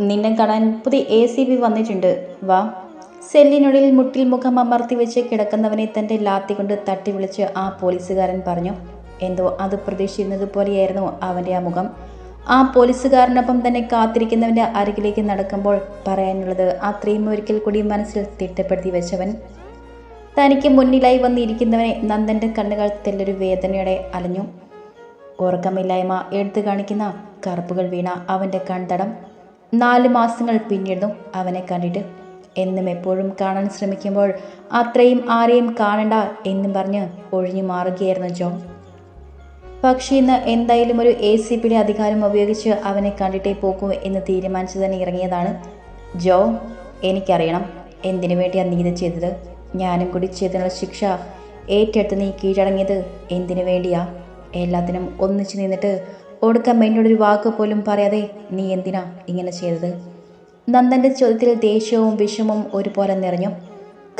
നിന്നെ കാണാൻ പുതിയ എ സി ബി വന്നിട്ടുണ്ട്. വാ. സെല്ലിനുള്ളിൽ മുട്ടിൽ മുഖം അമർത്തി വെച്ച് കിടക്കുന്നവനെ തന്റെ ലാത്തി കൊണ്ട് തട്ടി വിളിച്ച് ആ പോലീസുകാരൻ പറഞ്ഞു എന്തോ അത് പ്രതീക്ഷിക്കുന്നത് പോലെയായിരുന്നു അവന്റെ ആ മുഖം. ആ പോലീസുകാരനൊപ്പം തന്നെ കാത്തിരിക്കുന്നവന്റെ അരികിലേക്ക് നടക്കുമ്പോൾ പറയാനുള്ളത് അത്രയും ഒരിക്കൽ കൂടി മനസ്സിൽ തിട്ടപ്പെടുത്തി വെച്ചവൻ. തനിക്ക് മുന്നിലായി വന്നിരിക്കുന്നവനെ നന്ദന്റെ കണ്ണുകൾ തെല്ലൊരു വേദനയോടെ അലഞ്ഞു. ഉറക്കമില്ലായ്മ എടുത്തു കാണിക്കുന്ന കറുപ്പുകൾ വീണ അവന്റെ കൺതടം. നാല് മാസങ്ങൾ പിന്നിടുന്നു അവനെ കണ്ടിട്ട്. എന്നും എപ്പോഴും കാണാൻ ശ്രമിക്കുമ്പോൾ അത്രയും ആരെയും കാണണ്ട എന്നും പറഞ്ഞ് ഒഴിഞ്ഞു മാറുകയായിരുന്നു ജോൺ. പക്ഷേ ഇന്ന് എന്തായാലും ഒരു എ സി പിയുടെ അധികാരം ഉപയോഗിച്ച് അവനെ കണ്ടിട്ടേ പോകൂ എന്ന് തീരുമാനിച്ചു തന്നെ ഇറങ്ങിയതാണ് ജോ എനിക്കറിയണം എന്തിനു വേണ്ടിയാണ് നീ ചെയ്തത്? ഞാനും കൂടി ചെയ്തതിനുള്ള ശിക്ഷ ഏറ്റെടുത്ത് നീ കീഴടങ്ങിയത് എന്തിനു വേണ്ടിയാ? എല്ലാത്തിനും ഒന്നിച്ചു നിന്നിട്ട് ഒടുക്കം എന്നോടൊരു വാക്ക് പോലും പറയാതെ നീ എന്തിനാ ഇങ്ങനെ ചെയ്തത്? നന്ദന്റെ ചോദ്യത്തിൽ ദേഷ്യവും വിഷമവും ഒരുപോലെ നിറഞ്ഞു.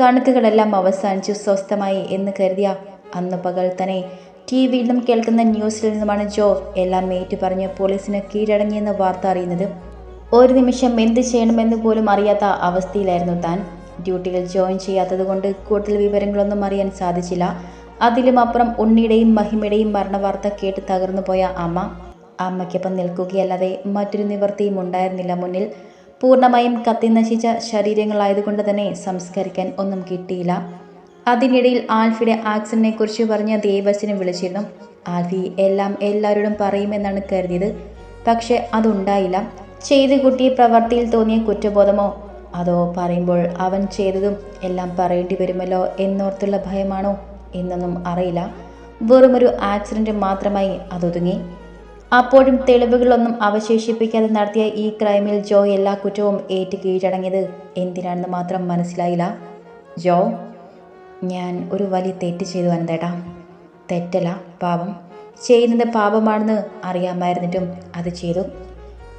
കണക്കുകളെല്ലാം അവസാനിച്ചു സ്വസ്ഥമായി എന്ന് കരുതിയ അന്ന് പകൽ തന്നെ ടി വിയിൽ നിന്നും കേൾക്കുന്ന ന്യൂസിൽ നിന്നുമാണ് ജോ എല്ലാം ഏറ്റു പറഞ്ഞ് പോലീസിന് കീഴടങ്ങിയെന്ന വാർത്ത അറിയുന്നത്. ഒരു നിമിഷം എന്ത് ചെയ്യണമെന്ന് പോലും അറിയാത്ത അവസ്ഥയിലായിരുന്നു താൻ. ഡ്യൂട്ടിയിൽ ജോയിൻ ചെയ്യാത്തതുകൊണ്ട് കൂടുതൽ വിവരങ്ങളൊന്നും അറിയാൻ സാധിച്ചില്ല. അതിലും അപ്പുറം ഉണ്ണിയുടെയും മഹിമയുടെയും മരണവാർത്ത കേട്ട് തകർന്നു പോയ അമ്മ. അമ്മയ്ക്കൊപ്പം നിൽക്കുകയല്ലാതെ മറ്റൊരു നിവൃത്തിയും ഉണ്ടായിരുന്നില്ല മുന്നിൽ. പൂർണമായും കത്തി നശിച്ച ശരീരങ്ങളായതുകൊണ്ട് തന്നെ സംസ്കരിക്കാൻ ഒന്നും കിട്ടിയില്ല. അതിനിടയിൽ ആൽഫിയുടെ ആക്സിഡനെ കുറിച്ച് പറഞ്ഞ ദേവസിനെ വിളിച്ചിരുന്നു. ആൽഫി എല്ലാം എല്ലാവരോടും പറയുമെന്നാണ് കരുതിയത്. പക്ഷെ അതുണ്ടായില്ല. ചെയ്ത് കുട്ടിയെ പ്രവർത്തിയിൽ തോന്നിയ കുറ്റബോധമോ? അതോ പറയുമ്പോൾ അവൻ ചെയ്തതും എല്ലാം പറയേണ്ടി വരുമല്ലോ എന്നോർത്തുള്ള ഭയമാണോ? എന്നൊന്നും അറിയില്ല. വെറുമൊരു ആക്സിഡന്റ് മാത്രമായി അതൊതുങ്ങി. അപ്പോഴും തെളിവുകളൊന്നും അവശേഷിപ്പിക്കാതെ നടത്തിയ ഈ ക്രൈമിൽ ജോ എല്ലാ കുറ്റവും ഏറ്റ് കീഴടങ്ങിയത് എന്തിനാണെന്ന് മാത്രം മനസ്സിലായില്ല. ജോ ഞാൻ ഒരു വലിയ തെറ്റ് ചെയ്തു വന്നേട്ടാ തെറ്റല്ല പാപം ചെയ്യുന്നത് പാപമാണെന്ന് അറിയാമായിരുന്നിട്ടും അത് ചെയ്തു.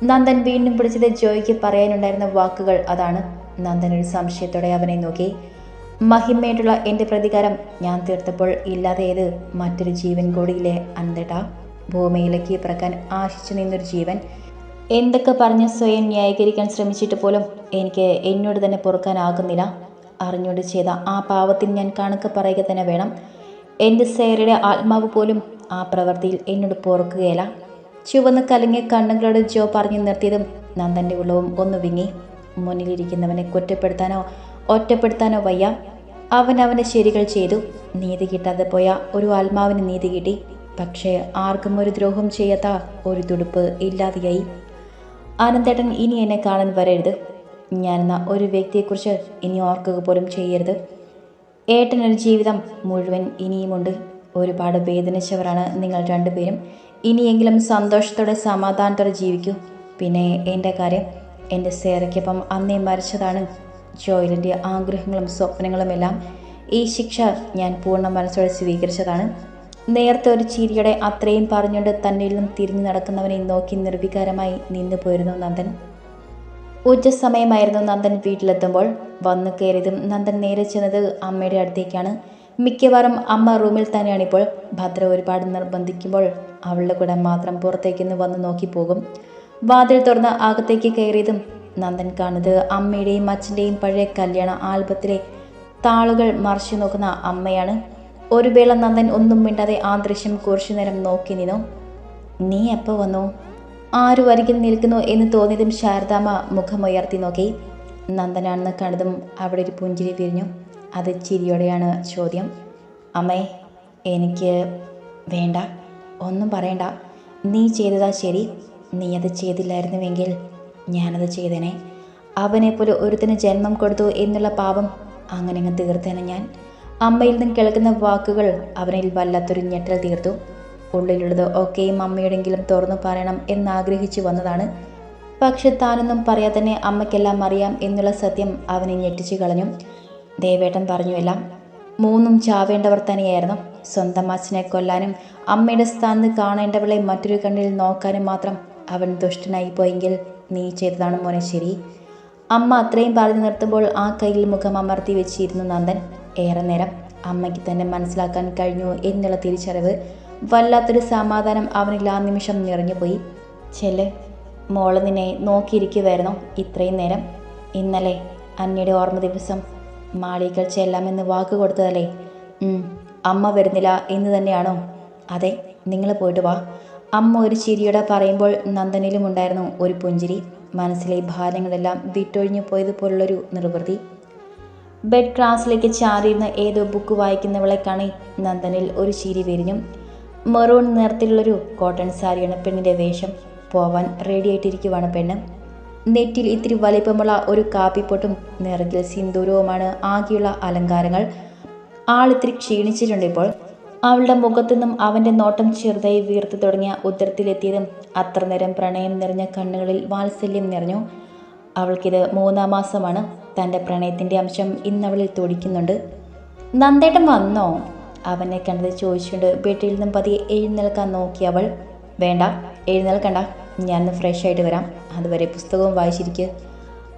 നന്ദൻ വീണ്ടും പിടിച്ചത് ജോയ്ക്ക് പറയാനുണ്ടായിരുന്ന വാക്കുകൾ അതാണ്. നന്ദൻ ഒരു സംശയത്തോടെ അവനെ നോക്കി. മഹിമയായിട്ടുള്ള എന്റെ പ്രതികാരം ഞാൻ തീർത്തപ്പോൾ ഇല്ലാതെയത് മറ്റൊരു ജീവൻ കൂടിയില്ലേ അന്തേട്ടാ ഭൂമിയിലേക്ക് പിറക്കാൻ ആശിച്ചു നിന്നൊരു ജീവൻ. എന്തൊക്കെ പറഞ്ഞ് സ്വയം ന്യായീകരിക്കാൻ ശ്രമിച്ചിട്ട് പോലും എനിക്ക് എന്നോട് തന്നെ പൊറുക്കാനാകുന്നില്ല. അറിഞ്ഞോട് ചെയ്ത ആ പാവത്തിൽ ഞാൻ കണക്ക് പറയുക തന്നെ വേണം. എന്റെ സേരയുടെ ആത്മാവ് പോലും ആ പ്രവൃത്തിയിൽ എന്നോട് പൊറുക്കുകയില്ല. ചുവന്ന് കലങ്ങിയ കണ്ണുകളോട് ജോ പറഞ്ഞു നിർത്തിയതും നന്ദന്റെ ഉള്ളവും ഒന്ന് വിങ്ങി. മുന്നിലിരിക്കുന്നവനെ കുറ്റപ്പെടുത്താനോ ഒറ്റപ്പെടുത്താനോ വയ്യ. അവൻ അവന്റെ ശരികൾ ചെയ്തു. നീതി കിട്ടാതെ പോയ ഒരു ആത്മാവിന് നീതി കിട്ടി. പക്ഷേ ആർക്കും ഒരു ദ്രോഹം ചെയ്യാത്ത ഒരു തുടുപ്പ് ഇല്ലാതെയായി. ആനന്ദേട്ടൻ ഇനി എന്നെ കാണാൻ വരരുത്. ഞാൻ ഞാനെന്ന ഒരു വ്യക്തിയെക്കുറിച്ച് ഇനി ഓർക്കുക പോലും ചെയ്യരുത്. ഏട്ടനൊരു ജീവിതം മുഴുവൻ ഇനിയുമുണ്ട്. ഒരുപാട് വേദനിച്ചവരാണ് നിങ്ങൾ രണ്ടുപേരും. ഇനിയെങ്കിലും സന്തോഷത്തോടെ സമാധാനത്തോടെ ജീവിക്കൂ. പിന്നെ എന്റെ കാര്യം എന്റെ സേറയ്ക്കൊപ്പം അന്നേ മരിച്ചതാണ് ജോയിലിന്റെ ആഗ്രഹങ്ങളും സ്വപ്നങ്ങളുമെല്ലാം. ഈ ശിക്ഷ ഞാൻ പൂർണ മനസ്സോടെ സ്വീകരിച്ചതാണ്. നേരത്തെ ഒരു ചിരിയുടെ അത്രയും പറഞ്ഞുകൊണ്ട് നിന്നും തിരിഞ്ഞു നടക്കുന്നവനെ നോക്കി നിർവികാരമായി നിന്നു പോയിരുന്നു നന്ദൻ. ഉച്ച സമയമായിരുന്നു നന്ദൻ വീട്ടിലെത്തുമ്പോൾ. വന്നു കയറിയതും നന്ദൻ നേരെ ചെന്നത് അമ്മയുടെ അടുത്തേക്കാണ്. മിക്കവാറും അമ്മ റൂമിൽ തന്നെയാണിപ്പോൾ. ഭദ്ര ഒരുപാട് നിർബന്ധിക്കുമ്പോൾ അവളുടെ കൂടെ മാത്രം പുറത്തേക്കൊന്ന് വന്ന് നോക്കി പോകും. വാതിൽ തുറന്ന് അകത്തേക്ക് കയറിയതും നന്ദൻ കാണുന്നത് അമ്മയുടെയും അച്ഛന്റെയും പഴയ കല്യാണ ആൽബത്തിലെ താളുകൾ മറിച്ചു നോക്കുന്ന അമ്മയാണ്. ഒരു വേള നന്ദൻ ഒന്നും മിണ്ടാതെ ആ ദൃശ്യം കുറച്ചു നേരം നോക്കി നിന്നു. നീ എപ്പോൾ വന്നു? ആരു അരികിൽ നിൽക്കുന്നു എന്ന് തോന്നിയതും ശാരദാമ്മ മുഖമുയർത്തി നോക്കി. നന്ദനാണെന്ന് കണ്ടതും അവിടെ ഒരു പുഞ്ചിരി തിരിഞ്ഞു അത് ചിരിയോടെയാണ് ചോദ്യം. അമ്മേ എനിക്ക് വേണ്ട. ഒന്നും പറയണ്ട. നീ ചെയ്തതാ ശരി. നീ അത് ചെയ്തില്ലായിരുന്നുവെങ്കിൽ ഞാനത് ചെയ്തേനെ. അവനെപ്പോലെ ഒരുത്തിന് ജന്മം കൊടുത്തു എന്നുള്ള പാപം അങ്ങനെ അങ്ങ് തീർത്തേനെ ഞാൻ. അമ്മയിൽ നിന്ന് കേൾക്കുന്ന വാക്കുകൾ അവനിൽ വല്ലാത്തൊരു ഞെട്ടൽ തീർത്തു. ഉള്ളിലുള്ളത് ഒക്കെയും അമ്മയോടെങ്കിലും തുറന്നു പറയണം എന്നാഗ്രഹിച്ചു വന്നതാണ്. പക്ഷെ താനൊന്നും പറയാതെ തന്നെ അമ്മയ്ക്കെല്ലാം അറിയാം എന്നുള്ള സത്യം അവനെ ഞെട്ടിച്ചു കളഞ്ഞു. ദേവേട്ടൻ പറഞ്ഞു എല്ലാം മൂന്നും ചാവേണ്ടവർ തന്നെയായിരുന്നു. സ്വന്തം അച്ഛനെ കൊല്ലാനും അമ്മയുടെ സ്ഥാനത്ത് കാണേണ്ടവളെ മറ്റൊരു കണ്ണിൽ നോക്കാനും മാത്രം അവൻ ദുഷ്ടനായി പോയെങ്കിൽ നീ ചെയ്തതാണ് മോനെ ശരി. അമ്മ അത്രയും പറഞ്ഞു നിർത്തുമ്പോൾ ആ കയ്യിൽ മുഖം അമർത്തി വെച്ചിരുന്നു നന്ദൻ. ഏറെ നേരം അമ്മയ്ക്ക് തന്നെ മനസ്സിലാക്കാൻ കഴിഞ്ഞു എന്നുള്ള തിരിച്ചറിവ്. വല്ലാത്തൊരു സമാധാനം അവനിൽ ആ നിമിഷം നിറഞ്ഞുപോയി. ചെല്ല് മോൾ നിന്നെ നോക്കിയിരിക്കുമായിരുന്നു ഇത്രയും നേരം. ഇന്നലെ അന്നയുടെ ഓർമ്മ ദിവസം മാളികൾ ചെല്ലാമെന്ന് വാക്ക് കൊടുത്തതല്ലേ? അമ്മ വരുന്നില്ല എന്ന് തന്നെയാണോ? അതെ നിങ്ങൾ പോയിട്ട് വാ. അമ്മ ഒരു ചിരിയോടെ പറയുമ്പോൾ നന്ദനിലും ഉണ്ടായിരുന്നു ഒരു പുഞ്ചിരി. മനസ്സിലെ ഭാരങ്ങളെല്ലാം വിട്ടൊഴിഞ്ഞു പോയതുപോലുള്ളൊരു നിർവൃതി ബെഡ് ക്ലാസ്സിലേക്ക് ചാരിയിരുന്ന ഏതോ ബുക്ക് വായിക്കുന്നവളെ കാണി നന്ദനിൽ ഒരു ചിരി വിരിഞ്ഞു. മെറൂൺ നിറത്തിലുള്ളൊരു കോട്ടൺ സാരിയാണ് പെണ്ണിന്റെ വേഷം. പോവാൻ റെഡിയായിട്ടിരിക്കുവാണ് പെണ്ണ്. നെറ്റിൽ ഇത്തിരി വലിപ്പമുള്ള ഒരു കാപ്പിപ്പൊട്ടും നിറകിൽ സിന്ദൂരവുമാണ് ആകെയുള്ള അലങ്കാരങ്ങൾ. ആളിത്തിരി ക്ഷീണിച്ചിട്ടുണ്ട് ഇപ്പോൾ. അവളുടെ മുഖത്തുനിന്നും അവന്റെ നോട്ടം ചെറുതായി വീർത്തു തുടങ്ങിയ ഉത്തരത്തിലെത്തിയതും അത്ര നേരം പ്രണയം നിറഞ്ഞ കണ്ണുകളിൽ വാത്സല്യം നിറഞ്ഞു. അവൾക്കിത് മൂന്നാം മാസമാണ്. തന്റെ പ്രണയത്തിന്റെ അംശം ഇന്നവളിൽ തുടിക്കുന്നുണ്ട്. നന്ദേട്ടൻ വന്നോ? അവനെ കണ്ടത് ചോദിച്ചുകൊണ്ട് വീട്ടിൽ നിന്നും പതിയെ എഴുന്നേൽക്കാൻ നോക്കി അവൾ. വേണ്ട എഴുന്നേൽക്കണ്ട. ഞാനൊന്ന് ഫ്രഷ് ആയിട്ട് വരാം. അതുവരെ പുസ്തകവും വായിച്ചിരിക്കുക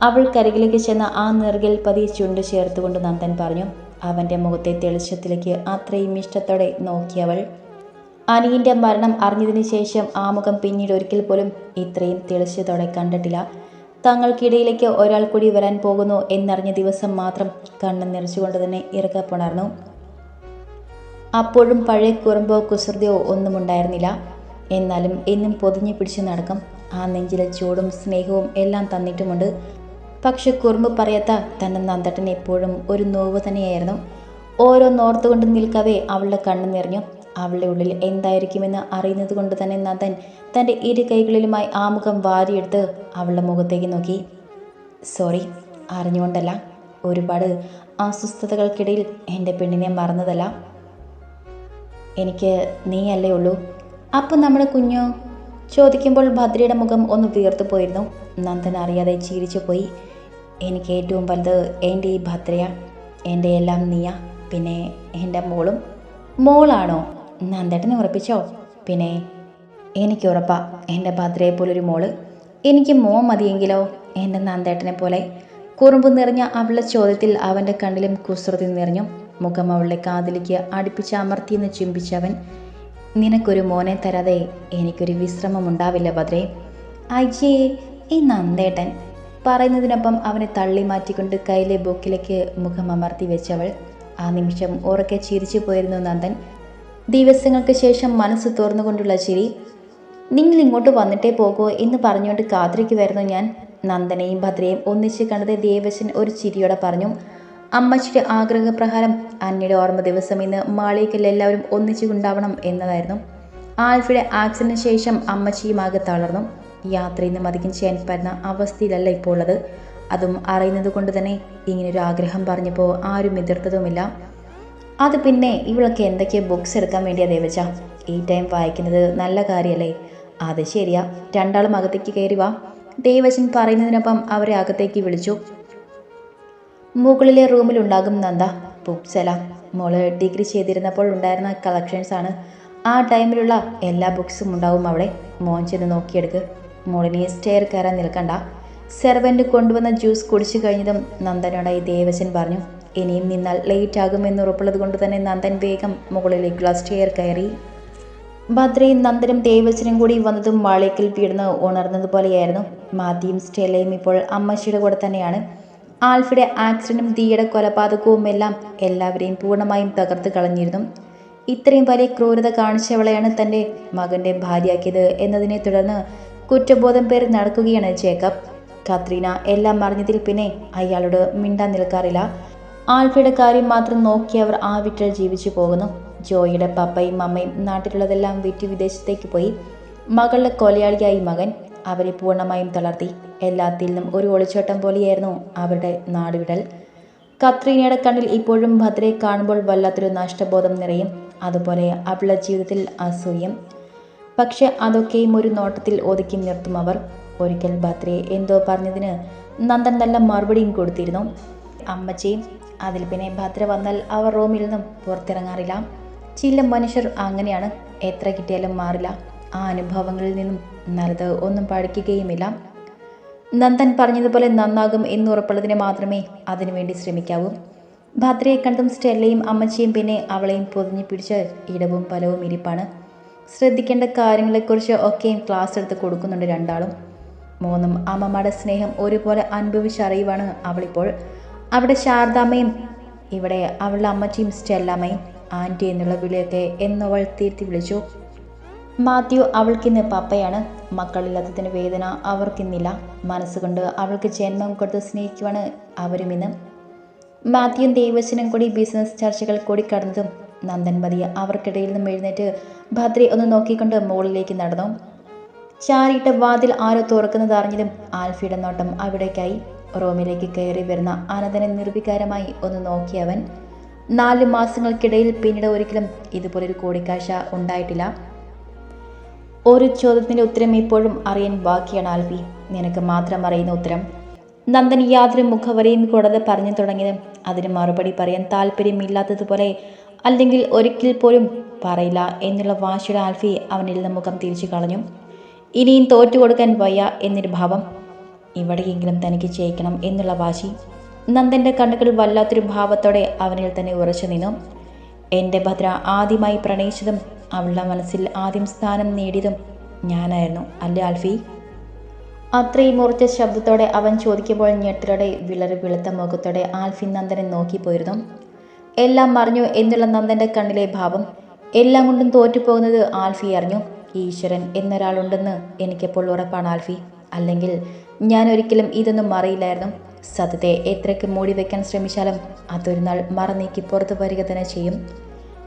അവൾ കരകിലേക്ക് ചെന്ന ആ നെറുകിൽ പതിയെ ചുണ്ട് ചേർത്തുകൊണ്ട് നന്ദൻ പറഞ്ഞു. അവന്റെ മുഖത്തെ തെളിച്ചത്തിലേക്ക് അത്രയും ഇഷ്ടത്തോടെ നോക്കിയവൾ അനിയന്റെ മരണം അറിഞ്ഞതിന് ശേഷം ആ മുഖം പിന്നീട് ഒരിക്കൽ പോലും ഇത്രയും തെളിച്ചതോടെ കണ്ടിട്ടില്ല. തങ്ങൾക്കിടയിലേക്ക് ഒരാൾ കൂടി വരാൻ പോകുന്നു എന്നറിഞ്ഞ ദിവസം മാത്രം കണ്ണ് നിറച്ചുകൊണ്ട് തന്നെ ഇറക്കപ്പുണർന്നു അപ്പോഴും പഴയ കുറുമ്പോ കുസൃതിയോ ഒന്നും ഉണ്ടായിരുന്നില്ല. എന്നാലും എന്നും പൊതിഞ്ഞു പിടിച്ചു നടക്കും ആ നെഞ്ചിലെ ചൂടും സ്നേഹവും എല്ലാം തന്നിട്ടുമുണ്ട്. പക്ഷെ കുറുമ്പ് പറയാത്ത തന്റെ നന്ദട്ടൻ എപ്പോഴും ഒരു നോവ് തന്നെയായിരുന്നു. ഓരോന്നോർത്തുകൊണ്ട് നിൽക്കവേ അവളുടെ കണ്ണു നിറഞ്ഞു അവളുടെ ഉള്ളിൽ എന്തായിരിക്കുമെന്ന് അറിയുന്നത് കൊണ്ട് തന്നെ നന്ദൻ തന്റെ ഇരു കൈകളിലുമായി ആ മുഖം വാരിയെടുത്ത് അവളുടെ മുഖത്തേക്ക് നോക്കി. സോറി അറിഞ്ഞുകൊണ്ടല്ല. ഒരുപാട് അസ്വസ്ഥതകൾക്കിടയിൽ എന്റെ പെണ്ണിനെ മറന്നതല്ല. എനിക്ക് നീയല്ലേ ഉള്ളൂ. അപ്പം നമ്മുടെ കുഞ്ഞോ? ചോദിക്കുമ്പോൾ ഭദ്രയുടെ മുഖം ഒന്ന് വീർത്തു പോയിരുന്നു. നന്ദൻ അറിയാതെ ചിരിച്ചു പോയി. എനിക്ക് ഏറ്റവും വലുത് എന്റെ ഈ ഭദ്രയ. എന്റെ എല്ലാം നീയ. പിന്നെ എന്റെ മോളും? മോളാണോ? നന്ദേട്ടനെ ഉറപ്പിച്ചോ? പിന്നെ എനിക്ക് ഉറപ്പാ എന്റെ ഭദ്രയെ പോലൊരു മോൾ. എനിക്ക് മോൻ മതിയെങ്കിലോ എന്റെ നന്ദേട്ടനെ പോലെ? കുറുമ്പ് നിറഞ്ഞ അവളുടെ ചോദ്യത്തിൽ അവന്റെ കണ്ണിലും കുസൃതി നിറഞ്ഞു. മുഖം അവളുടെ കാതിലേക്ക് അടുപ്പിച്ച് അമർത്തിയെന്ന് ചിമ്പിച്ചവൻ നിനക്കൊരു മോനെ തരാതെ എനിക്കൊരു വിശ്രമം ഉണ്ടാവില്ല ഭദ്രേ. അയ്യേ ഈ നന്ദേട്ടൻ പറയുന്നതിനൊപ്പം അവനെ തള്ളി മാറ്റിക്കൊണ്ട് കയ്യിലെ ബുക്കിലേക്ക് മുഖം അമർത്തി വെച്ചവൾ. ആ നിമിഷം ഉറക്കെ ചിരിച്ചു പോയിരുന്നു നന്ദൻ. ദിവസങ്ങൾക്ക് ശേഷം മനസ്സ് തുറന്നുകൊണ്ടുള്ള ചിരി നിങ്ങൾ ഇങ്ങോട്ട് വന്നിട്ടേ പോകുമോ എന്ന് പറഞ്ഞുകൊണ്ട് കാത്തിരിക്കുമായിരുന്നു ഞാൻ. നന്ദനയും ഭദ്രയും ഒന്നിച്ച് കണ്ടത് ദേവശൻ ഒരു ചിരിയോടെ പറഞ്ഞു അമ്മച്ചിയുടെ ആഗ്രഹപ്രകാരം അന്നയുടെ ഓർമ്മ ദിവസം ഇന്ന് മാളികയിൽ എല്ലാവരും ഒന്നിച്ചുകൊണ്ടാവണം എന്നതായിരുന്നു. ആൽഫിയുടെ ആക്സിഡന്റിന് ശേഷം അമ്മച്ചിയും ആകെ തളർന്നു. യാത്ര ഇന്ന് അധികം ചെയ്യാൻ പറ്റുന്ന അവസ്ഥയിലല്ല ഇപ്പോൾ ഉള്ളത്. അതും അറിയുന്നത് കൊണ്ട് തന്നെ ഇങ്ങനൊരു ആഗ്രഹം പറഞ്ഞപ്പോൾ ആരും എതിർത്തതുമില്ല. അത് പിന്നെ ഇവളൊക്കെ എന്തൊക്കെയോ ബുക്സ് എടുക്കാൻ വേണ്ടിയാ ദേവച്ച. ഈ ടൈം വായിക്കുന്നത് നല്ല കാര്യമല്ലേ അത് ശരിയാ. രണ്ടാളും അകത്തേക്ക് കയറി വാ. ദേവച്ചൻ പറയുന്നതിനൊപ്പം അവരെ അകത്തേക്ക് വിളിച്ചു. മുകളിലെ റൂമിലുണ്ടാകും നന്ദ. ബുക്സ് എല്ലാം മോൾ ഡിഗ്രി ചെയ്തിരുന്നപ്പോൾ ഉണ്ടായിരുന്ന കളക്ഷൻസ് ആണ്. ആ ടൈമിലുള്ള എല്ലാ ബുക്സും ഉണ്ടാവും അവിടെ മോൻ ചെന്ന് നോക്കിയെടുക്ക്. മോളിനെ സ്റ്റെയർ കയറാൻ നിൽക്കണ്ട. സെർവന്റ് കൊണ്ടുവന്ന ജ്യൂസ് കുടിച്ചു കഴിഞ്ഞതും നന്ദനോടായി ദേവശൻ പറഞ്ഞു ഇനിയും നിന്നാൽ ലേറ്റ് ആകുമെന്ന് ഉറപ്പുള്ളത് കൊണ്ട് തന്നെ നന്ദൻ വേഗം മുകളിലേക്കുള്ള സ്റ്റെയർ കയറി. ഭദ്രയും നന്ദനും ദേവശനും കൂടി വന്നതും വാളേക്കിൽ വീടുന്ന് ഉണർന്നതുപോലെയായിരുന്നു. മാതിയും സ്റ്റെല്ലയും ഇപ്പോൾ അമ്മച്ചിയുടെ കൂടെ തന്നെയാണ്. ആൽഫിയുടെ ആക്സിഡന്റും ദിയുടെ കൊലപാതകവും എല്ലാം എല്ലാവരെയും പൂർണമായും തകർത്ത് കളഞ്ഞിരുന്നു. ഇത്രയും വലിയ ക്രൂരത കാണിച്ചവളെയാണ് തന്റെ മകന്റെ ഭാര്യയാക്കിയത് എന്നതിനെ തുടർന്ന് കുറ്റബോധം പേർ നടക്കുകയാണ് ജേക്കബ്. കത്രീന എല്ലാം അറിഞ്ഞതിൽ പിന്നെ അയാളോട് മിണ്ടാൻ നിൽക്കാറില്ല. ആൽഫയുടെ കാര്യം മാത്രം നോക്കി അവർ ആ വീട്ടിൽ ജീവിച്ചു പോകുന്നു. ജോയിയുടെ പപ്പയും അമ്മയും നാട്ടിലുള്ളതെല്ലാം വിറ്റ് വിദേശത്തേക്ക് പോയി. മകളുടെ കൊലയാളിയായി മകൻ അവരെ പൂർണമായും തളർത്തി. എല്ലാത്തിൽ നിന്നും ഒരു ഒളിച്ചോട്ടം പോലെയായിരുന്നു അവരുടെ നാടുവിടൽ. കത്രീനയുടെ കണ്ണിൽ ഇപ്പോഴും ഭദ്രയെ കാണുമ്പോൾ വല്ലാത്തൊരു നഷ്ടബോധം നിറയും. അതുപോലെ അവളുടെ ജീവിതത്തിൽ അസൂയം. പക്ഷെ അതൊക്കെയും ഒരു നോട്ടത്തിൽ ഒതുക്കി നിർത്തും അവർ. ഒരിക്കൽ ഭദ്രയെ എന്തോ പറഞ്ഞതിന് നന്ദൻ നല്ല മറുപടിയും കൊടുത്തിരുന്നു. അമ്മച്ചിയും അതിൽ പിന്നെ ഭദ്ര വന്നാൽ അവർ റൂമിൽ നിന്നും പുറത്തിറങ്ങാറില്ല. ചില മനുഷ്യർ അങ്ങനെയാണ് എത്ര കിട്ടിയാലും മാറില്ല. ആ അനുഭവങ്ങളിൽ നിന്നും നല്ലത് ഒന്നും പഠിക്കുകയുമില്ല. നന്ദൻ പറഞ്ഞതുപോലെ നന്നാകും എന്നുറപ്പുള്ളതിന് മാത്രമേ അതിനുവേണ്ടി ശ്രമിക്കാവൂ. ഭദ്രയെ കണ്ടും സ്റ്റെല്ലയും അമ്മച്ചിയും പിന്നെ അവളെയും പൊതിഞ്ഞു പിടിച്ച ഇടവും പലവും ഇരിപ്പാണ്. ശ്രദ്ധിക്കേണ്ട കാര്യങ്ങളെക്കുറിച്ച് ഒക്കെയും ക്ലാസ് എടുത്ത് കൊടുക്കുന്നുണ്ട് രണ്ടാളും. മൂന്നും അമ്മമ്മയുടെ സ്നേഹം ഒരുപോലെ അനുഭവിച്ചറിയുവാണ് അവളിപ്പോൾ. അവിടെ ശാരദാമ്മയും ഇവിടെ അവളുടെ അമ്മച്ചിയും സ്റ്റെല്ലാമ്മയും ആന്റി എന്നുള്ള വിളിയൊക്കെ എന്നവൾ തിരുത്തി വിളിച്ചു. മാത്യു അവൾക്കിന്ന് പപ്പയാണ്. മക്കളില്ലാത്തതിന് വേദന അവർക്കിന്നില്ല. മനസ്സുകൊണ്ട് അവൾക്ക് ജന്മം കൊടുത്ത് സ്നേഹിക്കുവാണ് അവരും ഇന്ന്. മാത്യുവും ദേവശനും കൂടി ബിസിനസ് ചർച്ചകൾ കൂടി കടന്നതും നന്ദൻ മതിയ അവർക്കിടയിൽ നിന്നും എഴുന്നേറ്റ് ഭദ്രയെ ഒന്ന് നോക്കിക്കൊണ്ട് മുകളിലേക്ക് നടന്നു. ചാരിയിട്ട വാതിൽ ആരോ തുറക്കുന്നത് അറിഞ്ഞതും ആൽഫിയുടെ നോട്ടം അവിടേക്കായി റോമിലേക്ക് കയറി വരുന്ന അനന്തനെ നിർവികാരമായി ഒന്ന് നോക്കിയവൻ നാല് മാസങ്ങൾക്കിടയിൽ പിന്നീട് ഒരിക്കലും ഇതുപോലൊരു കൂടിക്കാഴ്ച ഉണ്ടായിട്ടില്ല. ഒരു ചോദ്യത്തിന്റെ ഉത്തരം ഇപ്പോഴും അറിയാൻ ബാക്കിയാണ് ആൽഫി. നിനക്ക് മാത്രം അറിയുന്ന ഉത്തരം. നന്ദൻ യാതൊരു മുഖവരെയും കൂടാതെ പറഞ്ഞു തുടങ്ങിയത് അതിന് മറുപടി പറയാൻ താല്പര്യമില്ലാത്തതുപോലെ അല്ലെങ്കിൽ ഒരിക്കൽ പോലും പറയില്ല എന്നുള്ള വാശിയുടെ ആൽഫി അവനിൽ നിന്ന് മുഖം തിരിച്ചു കളഞ്ഞു. ഇനിയും തോറ്റു കൊടുക്കാൻ വയ്യ എന്നൊരു ഭാവം ഇവിടെയെങ്കിലും തനിക്ക് ജയിക്കണം എന്നുള്ള വാശി നന്ദന്റെ കണ്ണുകൾ വല്ലാത്തൊരു ഭാവത്തോടെ അവനിൽ തന്നെ ഉറച്ചു നിന്നു. എന്റെ ഭദ്ര ആദ്യമായി പ്രണയിച്ചതും അവളുടെ മനസ്സിൽ ആദ്യം സ്ഥാനം നേടിയതും ഞാനായിരുന്നു അല്ലേ ആൽഫി? അത്രയും മുറിച്ച ശബ്ദത്തോടെ അവൻ ചോദിക്കുമ്പോൾ ഞെട്ടലോടെ വിളറി വിളുത്ത മുഖത്തോടെ ആൽഫി നന്ദനെ നോക്കിപ്പോയിരുന്നു എല്ലാം മറിഞ്ഞു എന്നുള്ള നന്ദന്റെ കണ്ണിലെ ഭാവം എല്ലാം കൊണ്ടും തോറ്റുപോകുന്നത് ആൽഫി അറിഞ്ഞു. ഈശ്വരൻ എന്നൊരാളുണ്ടെന്ന് എനിക്കെപ്പോൾ ഉറപ്പാണ് ആൽഫി. അല്ലെങ്കിൽ ഞാൻ ഒരിക്കലും ഇതൊന്നും അറിയില്ലായിരുന്നു സത്യത്തെ എത്രയ്ക്ക് മൂടി വയ്ക്കാൻ ശ്രമിച്ചാലും അതൊരു നാൾ മറന്നീക്കി പുറത്തു വരിക തന്നെ ചെയ്യും.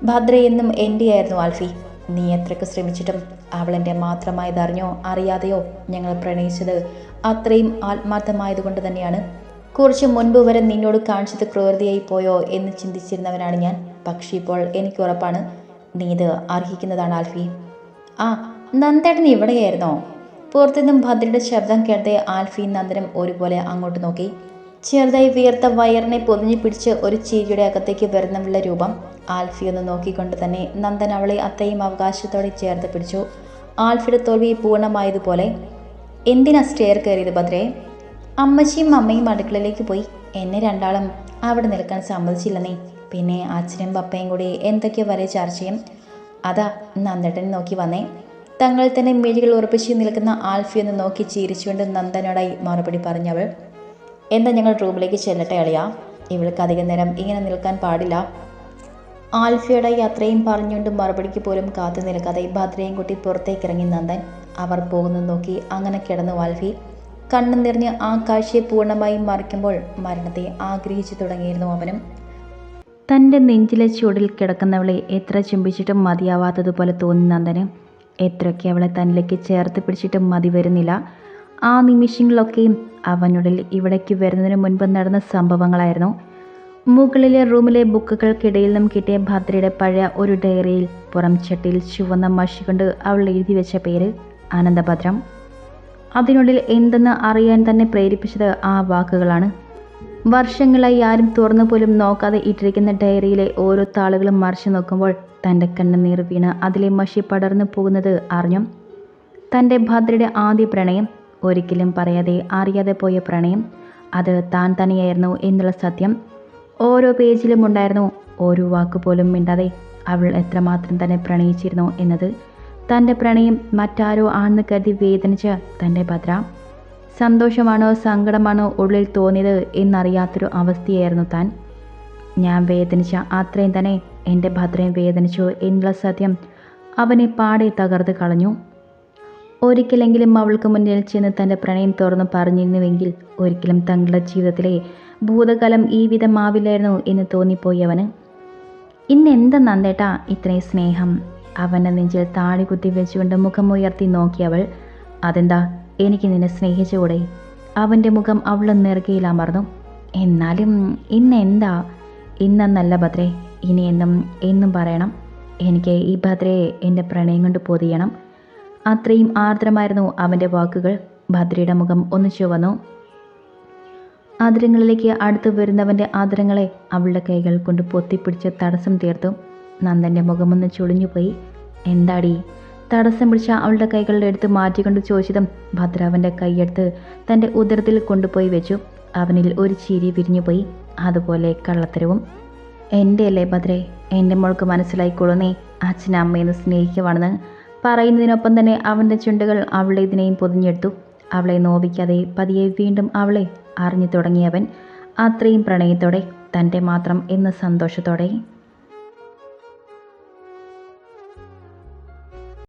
ഭദ്ര എന്നും എന്റെയായിരുന്നു ആൽഫി. നീ എത്രയ്ക്ക് ശ്രമിച്ചിട്ടും അവൾ എന്റെ മാത്രമായതറിഞ്ഞോ അറിയാതെയോ ഞങ്ങൾ പ്രണയിച്ചത് അത്രയും ആത്മാർത്ഥമായതുകൊണ്ട് തന്നെയാണ്. കുറച്ച് മുൻപ് വരെ നിന്നോട് കാണിച്ചത് ക്രൂരതയായി പോയോ എന്ന് ചിന്തിച്ചിരുന്നവനാണ് ഞാൻ. പക്ഷേ ഇപ്പോൾ എനിക്ക് ഉറപ്പാണ്. നീ ഇത് അർഹിക്കുന്നതാണ് ആൽഫി. ആ നന്ദേട്ടൻ ഇവിടെയായിരുന്നോ പുറത്തുനിന്നും ഭദ്രയുടെ ശബ്ദം കേട്ട് ആൽഫിയും നന്ദനും ഒരുപോലെ അങ്ങോട്ട് നോക്കി. ചെറുതായി വിയർത്ത വയറിനെ പൊതിഞ്ഞു പിടിച്ച് ഒരു ചീരിയുടെ അകത്തേക്ക് വരുന്നവളുടെ രൂപം ആൽഫി ഒന്ന് നോക്കിക്കൊണ്ട് തന്നെ നന്ദൻ അവളെ അത്രയും അവകാശത്തോടെ ചേർത്ത് പിടിച്ചു. ആൽഫിയുടെ തോൽവി പൂർണമായതുപോലെ എന്തിനാ സ്റ്റെയർ കയറിയത് ഭദ്രേ? അമ്മച്ചിയും അമ്മയും അടുക്കളയിലേക്ക് പോയി. എന്നെ രണ്ടാളും അവിടെ നിൽക്കാൻ സമ്മതിച്ചില്ലെന്നേ. പിന്നെ അച്ഛനും പപ്പയും കൂടി എന്തൊക്കെയോ വരെ ചർച്ചയും? അതാ നന്ദട്ടൻ നോക്കി വന്നേ. തങ്ങൾ തന്നെ മിഴികൾ ഉറപ്പിച്ച് നിൽക്കുന്ന ആൽഫി എന്ന് നോക്കി ചിരിച്ചുകൊണ്ട് നന്ദനോടായി മറുപടി പറഞ്ഞവൾ എന്താ ഞങ്ങൾ റൂമിലേക്ക് ചെല്ലട്ടെ അളിയാ? ഇവൾക്ക് അധികം നേരം ഇങ്ങനെ നിൽക്കാൻ പാടില്ല. ആൽഫിയുടെ അത്രയും പറഞ്ഞുകൊണ്ട് മറുപടിക്ക് പോലും കാത്തു നിൽക്കാതെ ഭദ്രയും കുട്ടി പുറത്തേക്ക് ഇറങ്ങി നന്ദൻ. അവർ പോകുന്നത് നോക്കി അങ്ങനെ കിടന്നു ആൽഫി. കണ്ണു നിറഞ്ഞ് ആ കാഴ്ചയെ പൂർണമായും മറിക്കുമ്പോൾ മരണത്തെ ആഗ്രഹിച്ചു തുടങ്ങിയിരുന്നു അവനും. തന്റെ നെഞ്ചിലെ ചുവടിൽ കിടക്കുന്നവളെ എത്ര ചുംബിച്ചിട്ടും മതിയാവാത്തതുപോലെ തോന്നി നന്ദന്. എത്രയൊക്കെ അവളെ തന്നിലേക്ക് ചേർത്ത് പിടിച്ചിട്ടും മതി വരുന്നില്ല. ആ നിമിഷങ്ങളൊക്കെയും അവനുള്ളിൽ ഇവിടേക്ക് വരുന്നതിന് മുൻപ് നടന്ന സംഭവങ്ങളായിരുന്നു. മുകളിലെ റൂമിലെ ബുക്കുകൾക്കിടയിൽ നിന്നും കിട്ടിയ ഭദ്രയുടെ പഴയ ഒരു ഡയറിയിൽ പുറം ചട്ടിയിൽ ചുവന്ന മഷി കൊണ്ട് അവൾ എഴുതി വെച്ച പേര് ആനന്ദഭദ്രം അതിനുള്ളിൽ എന്തെന്ന് അറിയാൻ തന്നെ പ്രേരിപ്പിച്ചത് ആ വാക്കുകളാണ്. വർഷങ്ങളായി ആരും തുറന്നു പോലും നോക്കാതെ ഇട്ടിരിക്കുന്ന ഡയറിയിലെ ഓരോ താളുകളും മറിച്ചു നോക്കുമ്പോൾ തന്റെ കണ്ണുനീർ വീണ് അതിലെ മഷി പടർന്നു പോകുന്നത് അറിഞ്ഞു തന്റെ ഭദ്രയുടെ ആദ്യ പ്രണയം ഒരിക്കലും പറയാതെ അറിയാതെ പോയ പ്രണയം. അത് താൻ തന്നെയായിരുന്നു എന്നുള്ള സത്യം. ഓരോ പേജിലും ഉണ്ടായിരുന്നു ഓരോ വാക്ക് പോലും മിണ്ടാതെ അവൾ എത്രമാത്രം തന്നെ പ്രണയിച്ചിരുന്നു എന്നത്. തന്റെ പ്രണയം മറ്റാരോ ആണെന്ന് കരുതി വേദനിച്ച തന്റെ ഭദ്ര സന്തോഷമാണോ സങ്കടമാണോ ഉള്ളിൽ തോന്നിയത് എന്നറിയാത്തൊരു അവസ്ഥയായിരുന്നു താൻ. ഞാൻ വേദനിച്ച അത്രയും തന്നെ എന്റെ ഭദ്രയും വേദനിച്ചു എന്നുള്ള സത്യം അവനെ പാടെ തകർത്ത് കളഞ്ഞു. ഒരിക്കലെങ്കിലും അവൾക്ക് മുന്നിൽ ചെന്ന് തന്റെ പ്രണയം തുറന്ന് പറഞ്ഞിരുന്നുവെങ്കിൽ ഒരിക്കലും തങ്ങളുടെ ജീവിതത്തിലെ ഭൂതകാലം ഈ വിധമാവില്ലായിരുന്നു എന്ന് തോന്നിപ്പോയി അവന് ഇന്ന് എന്താ നന്ദേട്ടാ ഇത്രയും സ്നേഹം? അവന്റെ നെഞ്ചിൽ താടി കുത്തി വെച്ചുകൊണ്ട് മുഖമുയർത്തി നോക്കിയവൾ അതെന്താ എനിക്ക് നിന്നെ സ്നേഹിച്ചുകൂടെ? അവന്റെ മുഖം അവൾ നെറുകയിലമർന്നു എന്നാലും ഇന്ന് എന്താ? ഇന്നെന്നല്ല ഭദ്രേ ഇനി എന്നും എന്നും പറയണം. എനിക്ക് ഈ ഭദ്രയെ എന്റെ പ്രണയം കൊണ്ട് പൊതിയണം. അത്രയും ആർദ്രമായിരുന്നു അവന്റെ വാക്കുകൾ. ഭദ്രയുടെ മുഖം ഒന്ന് ചുവന്നു. ആദരങ്ങളിലേക്ക് അടുത്തു വരുന്നവന്റെ ആദരങ്ങളെ അവളുടെ കൈകൾ കൊണ്ട് പൊത്തിപ്പിടിച്ച് തടസ്സം തീർത്തു. നന്ദന്റെ മുഖമൊന്ന് ചുളിഞ്ഞുപോയി. എന്താടി? തടസ്സം പിടിച്ച അവളുടെ കൈകളുടെ എടുത്ത് മാറ്റിക്കൊണ്ട് ചോദിച്ചതും ഭദ്ര അവന്റെ കൈയെടുത്ത് തന്റെ ഉദരത്തിൽ കൊണ്ടുപോയി വെച്ചു. അവനിൽ ഒരു ചിരി വിരിഞ്ഞുപോയി. അതുപോലെ കള്ളത്തരവും. എന്റെ അല്ലേ ഭദ്രേ എന്റെ മോൾക്ക് മനസ്സിലായിക്കൊള്ളുന്നേ അച്ഛനും അമ്മയെന്ന് സ്നേഹിക്കുവാണെന്ന് പറയുന്നതിനൊപ്പം തന്നെ അവന്റെ ചുണ്ടുകൾ അവളെ ഇതിനെയും പൊതിഞ്ഞെടുത്തു. അവളെ നോവിക്കാതെ പതിയെ വീണ്ടും അവളെ അറിഞ്ഞു തുടങ്ങിയവൻ അത്രയും പ്രണയത്തോടെ തന്റെ മാത്രം എന്ന സന്തോഷത്തോടെ